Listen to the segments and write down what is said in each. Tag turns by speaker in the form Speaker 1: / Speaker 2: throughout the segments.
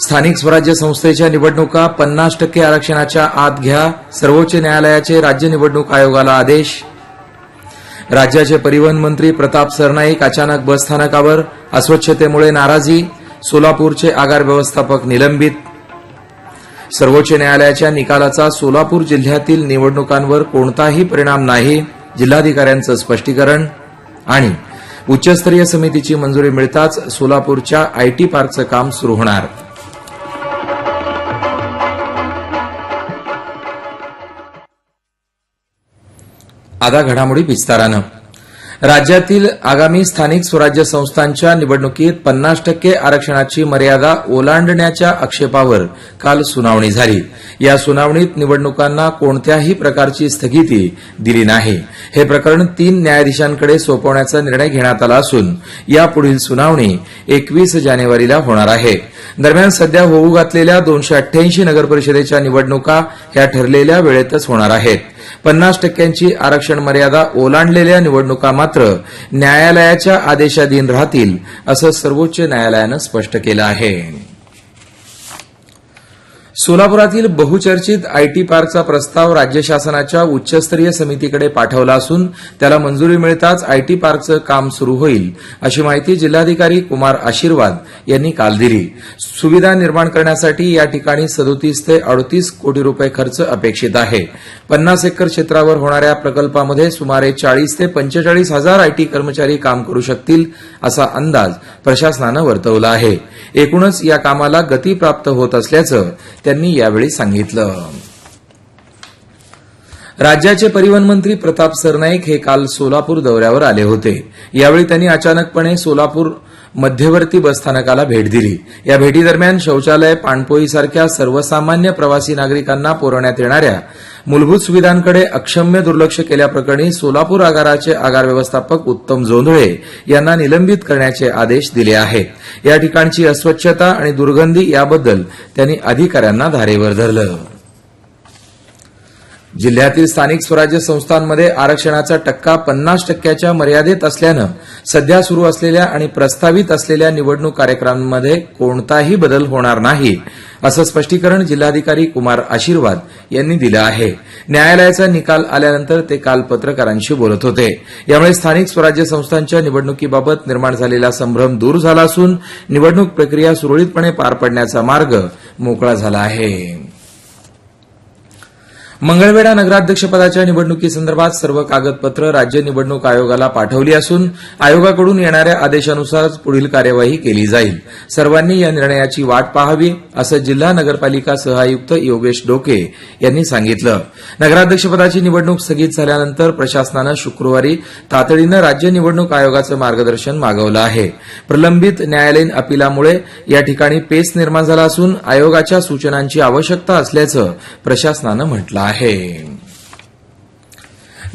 Speaker 1: स्थानिक स्वराज्य संस्थेच्या निवडणुका पन्नास टक्के आरक्षणाच्या आत घ्या. सर्वोच्च न्यायालयाचे राज्य निवडणूक आयोगाला आदेश. राज्याचे परिवहन मंत्री प्रताप सरनाईक अचानक बसस्थानकावर अस्वच्छतेमुळे नाराजी. सोलापूरचे आगार व्यवस्थापक निलंबित. सर्वोच्च न्यायालयाच्या निकालाचा सोलापूर जिल्ह्यातील निवडणुकांवर कोणताही परिणाम नाही जिल्हाधिकाऱ्यांचं स्पष्टीकरण. आणि उच्चस्तरीय समितीची मंजुरी मिळताच सोलापूरच्या आयटी पार्कचं काम सुरू होणार. आता घडामोडी विस्तारानं. राज्यातील आगामी स्थानिक स्वराज्य संस्थांच्या निवडणुकीत पन्नास टक्के आरक्षणाची मर्यादा ओलांडण्याच्या आक्षेपावर काल सुनावणी झाली. या सुनावणीत निवडणुकांना कोणत्याही प्रकारची स्थगिती दिली नाही. हे प्रकरण तीन न्यायाधीशांकडे सोपवण्याचा निर्णय घेण्यात आला असून यापुढील सुनावणी एकवीस जानेवारीला होणार आहे. दरम्यान सध्या होऊ घातलेल्या दोनशे अठ्ठ्याऐंशी नगरपरिषदेच्या निवडणुका ह्या ठरलेल्या वेळेतच होणार आहेत. पन्नास टक्क्यांची आरक्षण मर्यादा ओलांडलेल्या निवडणुका मात्र न्यायालयाच्या आदेशाधीन राहतील असं सर्वोच्च न्यायालयानं स्पष्ट केलं आहे. सोलापुरातील बहुचर्चित आयटी पार्कचा प्रस्ताव राज्य शासनाच्या उच्चस्तरीय समितीकडे पाठवला असून त्याला मंजुरी मिळताच आयटी पार्कचं काम सुरू होईल अशी माहिती जिल्हाधिकारी कुमार आशीर्वाद यांनी काल दिली. सुविधा निर्माण करण्यासाठी या ठिकाणी सदोतीस ते अडतीस कोटी रुपये खर्च अपेक्षित आहे. पन्नास एकर क्षेत्रावर होणाऱ्या प्रकल्पामध्ये सुमारे चाळीस ते पंचेचाळीस हजार आयटी कर्मचारी काम करू शकतील असा अंदाज प्रशासनानं वर्तवला आहे. एकूणच या कामाला गती प्राप्त होत असल्याचं त्यांनी यावेळी सांगितलं. राज्याचे परिवहन मंत्री प्रताप सरनाईक हे काल सोलापूर दौऱ्यावर आले होते. यावेळी त्यांनी अचानकपणे सोलापूर मध्यवर्ती बसस्थानकाला भेट दिली. या भेटीदरम्यान शौचालय पाणपोईसारख्या सर्वसामान्य प्रवासी नागरिकांना पुरवण्यात येणाऱ्या मूलभूत सुविधांकडे अक्षम्य दुर्लक्ष केल्याप्रकरणी सोलापूर आगाराचे आगार व्यवस्थापक उत्तम जोंधळे यांना निलंबित करण्याचे आदेश दिले आहेत. या ठिकाणची अस्वच्छता आणि दुर्गंधी याबद्दल त्यांनी अधिकाऱ्यांना धारेवर धरलं. जिल्ह्यातील स्थानिक स्वराज्य संस्थांमध्ये आरक्षणाचा टक्का पन्नास टक्क्याच्या मर्यादेत असल्यानं सध्या सुरू असलेल्या आणि प्रस्तावित असलेल्या निवडणूक कार्यक्रमांमध्ये कोणताही बदल होणार नाही असं स्पष्टीकरण जिल्हाधिकारी कुमार आशीर्वाद यांनी दिलं आहे. न्यायालयाचा निकाल आल्यानंतर ते काल पत्रकारांशी बोलत होते. यामुळे स्थानिक स्वराज्य संस्थांच्या निवडणुकीबाबत निर्माण झालेला संभ्रम दूर झाला असून निवडणूक प्रक्रिया सुरळीतपणे पार पडण्याचा मार्ग मोकळा झाला आहे. मंगळवेढा नगराध्यक्षपदाच्या निवडणुकीसंदर्भात सर्व कागदपत्र राज्य निवडणूक आयोगाला पाठवली असून आयोगाकडून येणाऱ्या आदेशानुसार पुढील कार्यवाही केली जाईल. सर्वांनी या निर्णयाची वाट पाहावी असं जिल्हा नगरपालिका सहआयुक्त योगेश डोके यांनी सांगितलं. नगराध्यक्षपदाची निवडणूक स्थगित झाल्यानंतर प्रशासनानं शुक्रवारी तातडीनं राज्य निवडणूक आयोगाचं मार्गदर्शन मागवलं आहे. प्रलंबित न्यायालयीन अपिलामुळे या ठिकाणी पेच निर्माण झाला असून आयोगाच्या सूचनांची आवश्यकता असल्याचं प्रशासनानं म्हटलं आहे. आहे.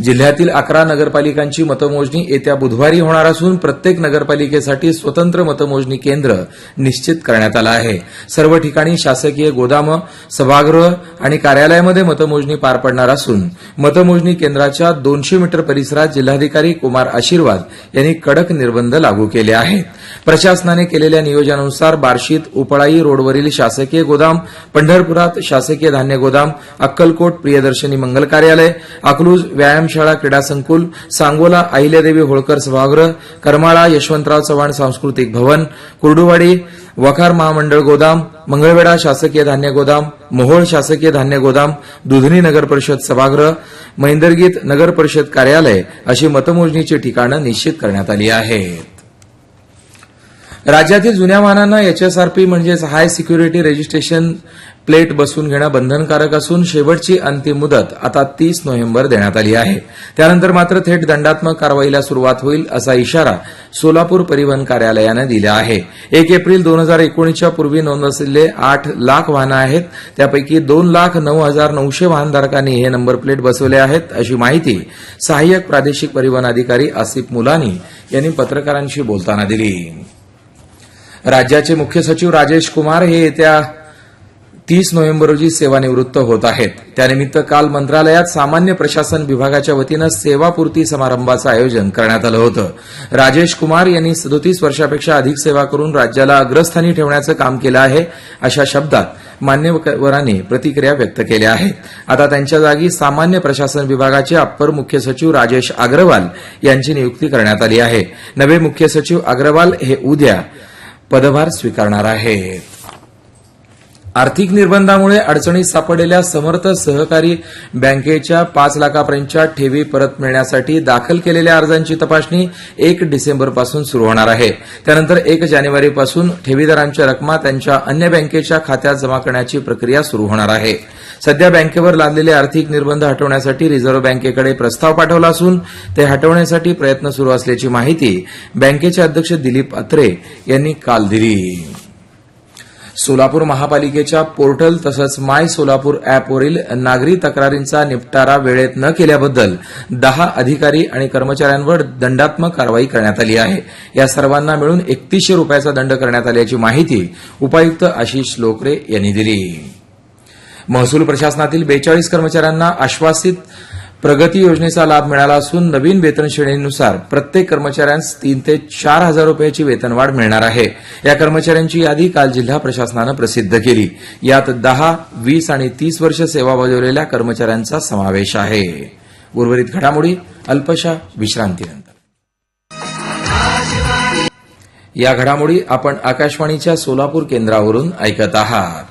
Speaker 1: जिल्ह्यातील अकरा नगरपालिकांची मतमोजणी येत्या बुधवारी होणार असून प्रत्येक नगरपालिकेसाठी स्वतंत्र मतमोजणी केंद्र निश्चित करण्यात आलं आहे. सर्व ठिकाणी शासकीय गोदामं सभागृह आणि कार्यालयामध्ये मतमोजणी पार पडणार असून मतमोजणी केंद्राच्या दोनशे मीटर परिसरात जिल्हाधिकारी कुमार आशीर्वाद यांनी कडक निर्बंध लागू केले आहेत. प्रशासनाने केलेल्या नियोजनानुसार बार्शीत उपळाई रोडवरील शासकीय गोदाम पंढरपुरात शासकीय धान्य गोदाम अक्कलकोट प्रियदर्शनी मंगल कार्यालय अकलूज व्यायामशाळा क्रीडा संकुल सांगोला अहिल्यादेवी होळकर सभागृह करमाळा यशवंतराव चव्हाण सांस्कृतिक भवन कुर्डुवाडी वखार महामंडळ गोदाम मंगळवेढा शासकीय धान्य गोदाम मोहोळ शासकीय धान्य गोदाम दुधनी नगर परिषद सभागृह मैंदर्गीत नगर परिषद कार्यालय अशी मतमोजणीची ठिकाणं निश्चित करण्यात आली आहेत. राज्यातील जुन्या वाहनांना एचएसआरपी म्हणजेच हाय सिक्युरिटी रजिस्ट्रेशन प्लेट बसवून घेणं बंधनकारक असून शेवटची अंतिम मुदत आता तीस नोव्हेंबर देण्यात आली आहे. त्यानंतर मात्र थेट दंडात्मक कारवाईला सुरुवात होईल असा इशारा सोलापूर परिवहन कार्यालयानं दिला आहे. एक एप्रिल दोन हजार एकोणीसच्या पूर्वी नोंद असलेले आठ लाख वाहनं आहेत. त्यापैकी दोन लाख नऊ हजार नऊशे वाहनधारकांनी हे नंबर प्लेट बसवले आहेत अशी माहिती सहाय्यक प्रादेशिक परिवहन अधिकारी आसिफ मुलानी यांनी पत्रकारांशी बोलताना दिली. राज्याचे मुख्य सचिव राजेश कुमार हे येत्या तीस नोव्हेंबर रोजी सेवानिवृत्त होत आहेत. त्यानिमित्त काल मंत्रालयात सामान्य प्रशासन विभागाच्या वतीनं सेवापूर्ती समारंभाचं आयोजन करण्यात आलं होतं. राजेश कुमार यांनी सदोतीस वर्षापेक्षा अधिक सेवा करून राज्याला अग्रस्थानी ठेवण्याचं काम केलं आहे अशा शब्दात मान्यवरांनी प्रतिक्रिया व्यक्त केल्या आहेत. आता त्यांच्या जागी सामान्य प्रशासन विभागाचे अप्पर मुख्य सचिव राजेश अग्रवाल यांची नियुक्ती करण्यात आली आहे. नवे मुख्य सचिव अग्रवाल हे उद्या पदभार स्वीकारणार आहेत. आर्थिक निर्बंधामुळे अडचणीत सापडलेल्या समर्थ सहकारी बँकेच्या पाच लाखापर्यंतच्या ठेवी परत मिळण्यासाठी दाखल केलेल्या अर्जांची तपासणी एक डिसेंबरपासून सुरू होणार आहे. त्यानंतर एक जानेवारीपासून ठेवीदारांच्या रकमा त्यांच्या अन्य बँकेच्या खात्यात जमा करण्याची प्रक्रिया सुरू होणार आहे. सध्या बँकेवर लादलेले आर्थिक निर्बंध हटवण्यासाठी रिझर्व्ह बँकेकडे प्रस्ताव पाठवला असून ते हटवण्यासाठी प्रयत्न सुरू असल्याची माहिती बँकेचे अध्यक्ष दिलीप अत्रे यांनी काल दिली. सोलापूर महापालिकेच्या पोर्टल तसंच माय सोलापूर अॅपवरील नागरी तक्रारींचा निपटारा वेळेत न केल्याबद्दल दहा अधिकारी आणि कर्मचाऱ्यांवर दंडात्मक कारवाई करण्यात आली आहे. या सर्वांना मिळून एकतीसशे रुपयाचा दंड करण्यात आल्याची माहिती उपायुक्त आशिष लोकरे यांनी दिली. महसूल प्रशासनातील बेचाळीस कर्मचाऱ्यांना आश्वासित प्रगती योजनेचा लाभ मिळाला असून नवीन वेतन श्रेणीनुसार प्रत्येक कर्मचाऱ्यांस तीन ते चार हजार रुपयाची वेतनवाढ मिळणार आहे. या कर्मचाऱ्यांची यादी काल जिल्हा प्रशासनानं प्रसिद्ध केली. यात दहा वीस आणि तीस वर्ष सेवा बजावलेल्या कर्मचाऱ्यांचा समावेश आहे. उर्वरित घडामोडी अल्पशा विश्रांतीनंतर. या घडामोडी आपण आकाशवाणीच्या सोलापूर केंद्रावरून ऐकत आहात.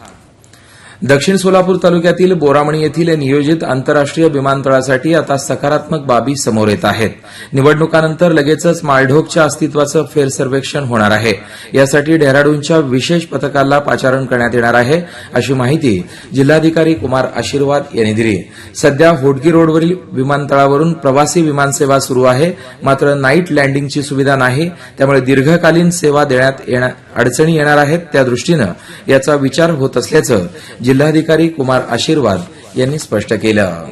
Speaker 1: दक्षिण सोलापूर तालुक्यातील बोरामणी येथील नियोजित आंतरराष्ट्रीय विमानतळासाठी आता सकारात्मक बाबी समोर येत आहेत. निवडणुकानंतर लगेचच माळढोकच्या अस्तित्वाचं फेरसर्वेक्षण होणार आहे. यासाठी डेहराडूनच्या विशेष पथकाला पाचारण करण्यात येणार आहे अशी माहिती जिल्हाधिकारी कुमार आशीर्वाद यांनी दिली. सध्या होडगी रोडवरील विमानतळावरून प्रवासी विमानसेवा सुरू आहे मात्र नाईट लँडिंगची सुविधा नाही त्यामुळे दीर्घकालीन सेवा देण्यात येणार अडचणी येणार आहेत त्या दृष्टीनं याचा विचार होत असल्याचं जिल्हाधिकारी कुमार आशीर्वाद यांनी स्पष्ट केलं.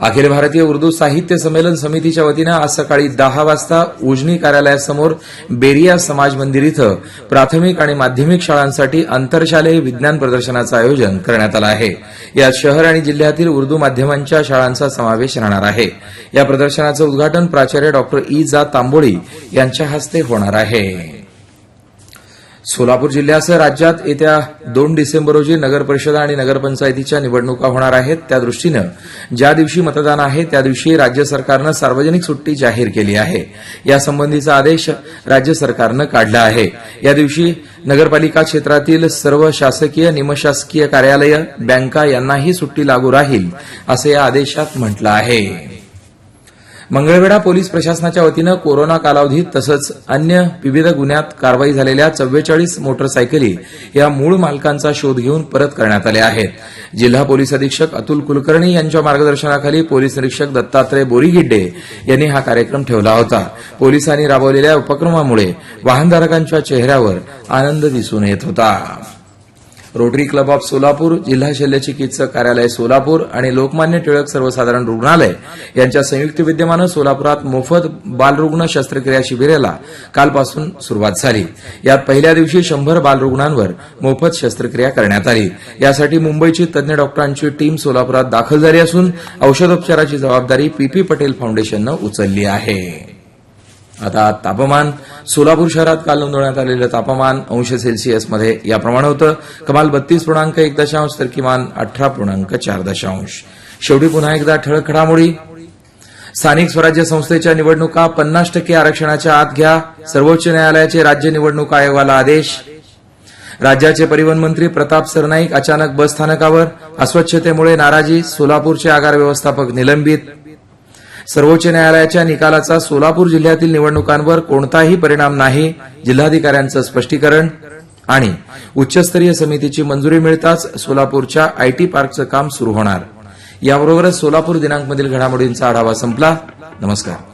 Speaker 1: अखिल भारतीय उर्दू साहित्य संमेलन समितीच्या वतीनं आज सकाळी दहा वाजता उजनी कार्यालयासमोर बेरिया समाज मंदिर इथं प्राथमिक आणि माध्यमिक शाळांसाठी आंतरशालेय विज्ञान प्रदर्शनाचं आयोजन करण्यात आलं आहे. यात शहर आणि जिल्ह्यातील उर्दू माध्यमांच्या शाळांचा समावेश राहणार आहे. या प्रदर्शनाचं उद्घाटन प्राचार्य डॉक्टर ई जा तांबोळी यांच्या हस्ते होणार आहे. सोलापूर जिल्ह्यासह राज्यात येत्या दोन डिसेंबर रोजी नगरपरिषद आणि नगरपंचायतीच्या निवडणुका होणार आहेत. त्या दृष्टीनं ज्या दिवशी मतदान आहे त्या दिवशी राज्य सरकारनं सार्वजनिक सुट्टी जाहीर केली आहे. यासंबंधीचा आदेश राज्य सरकारनं काढला आहे. या दिवशी नगरपालिका क्षेत्रातील सर्व शासकीय निमशासकीय कार्यालय बँका यांनाही सुट्टी लागू राहील असं या आदेशात म्हटलं आहे. मंगळवेढा पोलीस प्रशासनाच्या वतीनं कोरोना कालावधीत तसंच अन्य विविध गुन्ह्यात कारवाई झालेल्या चव्वेचाळीस मोटरसायकली या मूळ मालकांचा शोध घेऊन परत करण्यात आल्या आहेत. जिल्हा पोलीस अधीक्षक अतुल कुलकर्णी यांच्या मार्गदर्शनाखाली पोलीस निरीक्षक दत्तात्रय बोरीगिड्डे यांनी हा कार्यक्रम ठेवला होता. पोलिसांनी राबवलेल्या उपक्रमामुळे वाहनधारकांच्या चेहऱ्यावर आनंद दिसून येत होता. रोटरी क्लब ऑफ सोलापूर जिल्हा शल्य चिकित्सक कार्यालय सोलापूर आणि लोकमान्य टिळक सर्वसाधारण रुग्णालय यांच्या संयुक्त विद्यमानं सोलापुरात मोफत बालरुग्ण शस्त्रक्रिया शिबिराला कालपासून सुरुवात झाली. यात पहिल्या दिवशी शंभर बालरुग्णांवर मोफत शस्त्रक्रिया करण्यात आली. यासाठी मुंबईची तज्ञ डॉक्टरांची टीम सोलापुरात दाखल झाली असून औषधोपचाराची जबाबदारी पीपी पटेल फाउंडेशननं उचलली आहे. आता तापमान सोलापूर शहरात काल नोंदवण्यात आलेलं तापमान अंश सेल्सिअसमध्ये याप्रमाणे होतं. कमाल बत्तीस पूर्णांक एक दशांश तर किमान अठरा पूर्णांक चार दशांश. शेवटी पुन्हा एकदा ठळक घडामोडी. स्थानिक स्वराज्य संस्थेच्या निवडणुका पन्नास टक्के आरक्षणाच्या आत घ्या. सर्वोच्च न्यायालयाचे राज्य निवडणूक आयोगाला आदेश. राज्याचे परिवहन मंत्री प्रताप सरनाईक अचानक बस स्थानकावर अस्वच्छतेमुळे नाराजी सोलापूरचे आगार व्यवस्थापक निलंबित. सर्वोच्च न्यायालयाच्या निकालाचा सोलापूर जिल्ह्यातील निवडणुकांवर कोणताही परिणाम नाही जिल्हाधिकाऱ्यांचं स्पष्टीकरण आणि उच्चस्तरीय समितीची मंजुरी मिळताच सोलापूरच्या आयटी पार्कचं काम सुरू होणार. याबरोबरच सोलापूर दिनांकमधील घडामोडींचा आढावा संपला. नमस्कार.